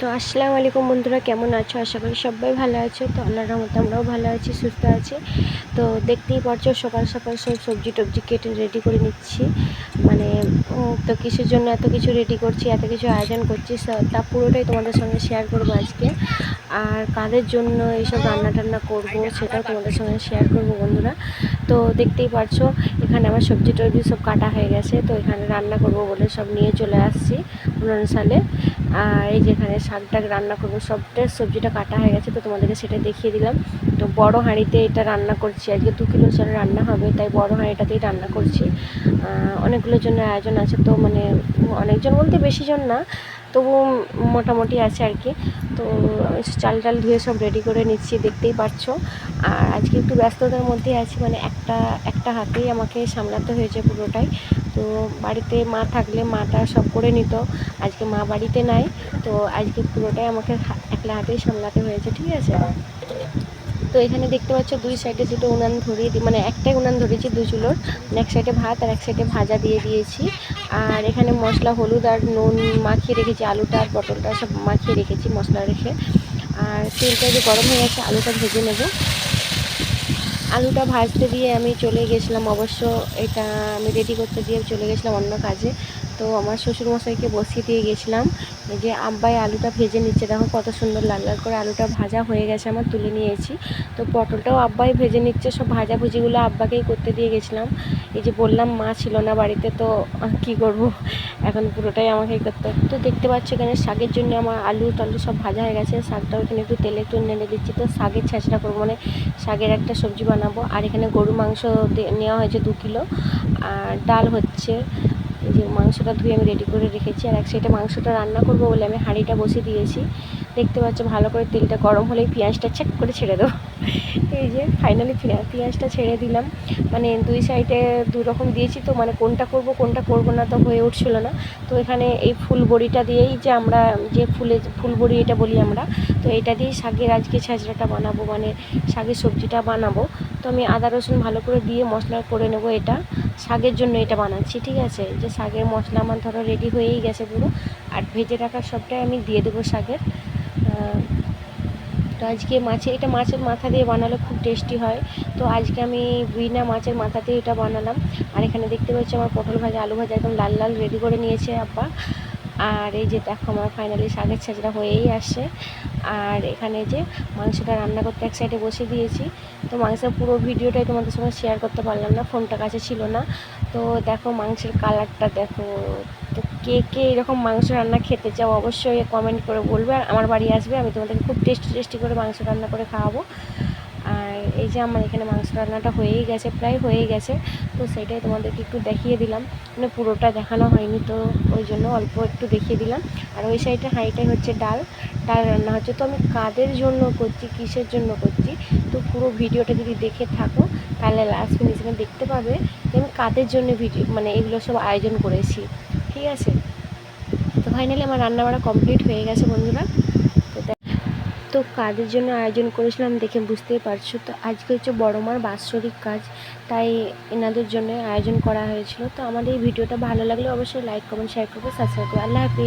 তো আসসালামু আলাইকুম বন্ধুরা, কেমন আছো? আশা করি সবাই ভালো আছো। তো আল্লাহর রহমতে আমরাও ভালো আছি, সুস্থ আছি। তো দেখতেই পারছ, সকাল সকাল সব সবজি টবজি কেটে রেডি করে নিচ্ছি। মানে তো কিসের জন্য এত কিছু রেডি করছি, এত কিছু আয়োজন করছি, তা পুরোটাই তোমাদের সঙ্গে শেয়ার করব আজকে। আর কাদের জন্য এইসব রান্না টান্না করব, সেটাও তোমাদের সঙ্গে শেয়ার করব বন্ধুরা। তো দেখতেই পারছ, এখানে আমার সবজি টবজি সব কাটা হয়ে গেছে, তো এখানে রান্না করব বলে সব নিয়ে চলে আসছি। উনুন সালে। আর এই যেখানে শাক টাক রান্না করব সবটা সবজিটা কাটা হয়ে গেছে, তো তোমাদেরকে সেটা দেখিয়ে দিলাম। তো বড় হাঁড়িতে এটা রান্না করছি, আজকে দু কিলো চাল রান্না হবে, তাই বড় হাঁড়িটাতেই রান্না করছি। অনেকগুলোর জন্য আয়োজন আছে, তো মানে অনেকজন বলতে বেশি জন না, তবু মোটামুটি আছে আর কি। তো চাল টাল ধুয়ে সব রেডি করে নিচ্ছি, দেখতেই পারছ। আর আজকে একটু ব্যস্ততার মধ্যে আছি মানে একটা একটা হাতেই আমাকে সামলাতে হয়েছে পুরোটাই। তো বাড়িতে মা থাকলে মাটা সব করে নিত। আজকে মা বাড়িতে নাই, তো আজকে পুরোটাই আমাকে একলা হাতেই সামলাতে হয়েছে, ঠিক আছে? তো এখানে দেখতে পাচ্ছ দুই সাইডে দুটো উনান ধরিয়ে দিই মানে একটাই উনান ধরেছি দু চুলোর মানে এক সাইডে ভাত আর এক সাইডে ভাজা দিয়ে দিয়েছি। আর এখানে মশলা, হলুদ আর নুন মাখিয়ে রেখেছি, আলুটা আর পটলটা সব মাখিয়ে রেখেছি মশলা রেখে। আর তেলটা যে গরম হয়ে গেছে, আলুটা ভেজে নেব। আলুটা ভাজতে দিয়ে আমি চলে গেছিলাম, অবশ্য এটা আমি রেডি করতে দিয়ে চলে গেছিলাম অন্য কাজে। তো আমার শ্বশুরমশাইকে বসিয়ে দিয়ে গেছিলাম যে আব্বাই আলুটা ভেজে নিচ্ছে। দেখো কত সুন্দর লাল লাল করে আলুটা ভাজা হয়ে গেছে আমার, তুলে নিয়েছি। তো পটলটাও আব্বাই ভেজে নিচ্ছে, সব ভাজাভুজিগুলো আব্বাকেই করতে দিয়ে গেছিলাম। এই যে বললাম মা ছিল না বাড়িতে, তো কি করব? এখন পুরোটাই আমাকেই করতে তো দেখতে পাচ্ছ এখানে শাকের জন্য আমার আলু টালু সব ভাজা হয়ে গেছে। শাকটাও এখানে একটু তেলে একটু নেড়ে দিচ্ছি। তো শাকের ছেঁচড়া করব মানে শাকের একটা সবজি বানাবো। আর এখানে গরু মাংস নেওয়া হয়েছে দু কিলো। আর ডাল হচ্ছে। যে মাংসটা ধুয়ে আমি রেডি করে রেখেছি আর এক সাইডে মাংসটা রান্না করব বলে আমি হাঁড়িটা বসে দিয়েছি। দেখতে পাচ্ছ ভালো করে তেলটা গরম হলেই পেঁয়াজটা চেক করে ছেড়ে দেবো। এই যে ফাইনালি পেঁয়াজটা ছেড়ে দিলাম। মানে দুই সাইডে দু রকম দিয়েছি তো মানে কোনটা করব কোনটা করব না তো হয়ে উঠছিল না। তো এখানে এই ফুল বড়িটা দিয়েই যে আমরা যে ফুলে ফুল বড়ি এটা বলি আমরা, তো এটা দিয়েই শাকের আজকে ছাঁচড়াটা বানাবো মানে শাকের সবজিটা বানাবো। তো আমি আদা, রসুন ভালো করে দিয়ে মশলা করে নেব এটা, শাকের জন্য এটা বানাচ্ছি, ঠিক আছে? যে শাকের মশলা আমার ধরো রেডি হয়েই গেছে পুরো, আর ভেজে রাখা সবটাই আমি দিয়ে দেবো শাকের। তো আজকে মাছে এটা মাছের মাথা দিয়ে বানালে খুব টেস্টি হয়। তো আজকে আমি বিনা মাছের মাথা দিয়ে এটা বানালাম। আর এখানে দেখতে পাচ্ছি আমার পটল ভাজা, আলু ভাজা একদম লাল লাল রেডি করে নিয়েছে আব্বা। আর এই যে দেখো আমার ফাইনালি শাকের ছাঁচড়া হয়েই আসছে। আর এখানে যে মাংসটা রান্না করতে এক সাইডে বসে দিয়েছি। তো মাংসের পুরো ভিডিওটাই তোমাদের সঙ্গে শেয়ার করতে পারলাম না ফোনটা কাছে ছিল না। তো দেখো মাংসের কালারটা দেখো, তো কে কে এরকম মাংস রান্না খেতে চাও অবশ্যই কমেন্ট করে বলবে। আর আমার বাড়ি আসবে, আমি তোমাদেরকে খুব টেস্টি টেস্টি করে মাংস রান্না করে খাওয়াবো। আর এই যে আমার এখানে মাংস রান্নাটা হয়েই গেছে, প্রায় হয়েই গেছে। তো সেটাই তোমাদেরকে একটু দেখিয়ে দিলাম। মানে পুরোটা দেখানো হয়নি তো, ওই জন্য অল্প একটু দেখিয়ে দিলাম। আর ওই সাইডে হাঁড়িটাই হচ্ছে ডাল। ডাল রান্না হচ্ছে। তো আমি কাদের জন্য করছি, কিসের জন্য করছি, তো পুরো ভিডিওটা যদি দেখে থাকো, তাহলে লাস্ট ফিনিশিংয়ে দেখতে পাবে আমি কাদের জন্য ভিডিও মানে এগুলো সব আয়োজন করেছি। ঠিক আছে? তো ফাইনালি আমার রান্না বাড়া কমপ্লিট হয়ে গেছে বন্ধুরা। তো তো কাজের জন্য আয়োজন করেছিলাম দেখে বুঝতেই পারছ। তো আজকে হচ্ছে বড় মার বাৎসরিক কাজ, তাই এনাদের জন্য আয়োজন করা হয়েছিল। তো আমাদের এই ভিডিওটা ভালো লাগলে অবশ্যই লাইক কমেন্ট শেয়ার করবে সাবস্ক্রাইব করবে। আল্লাহ হাফিজ।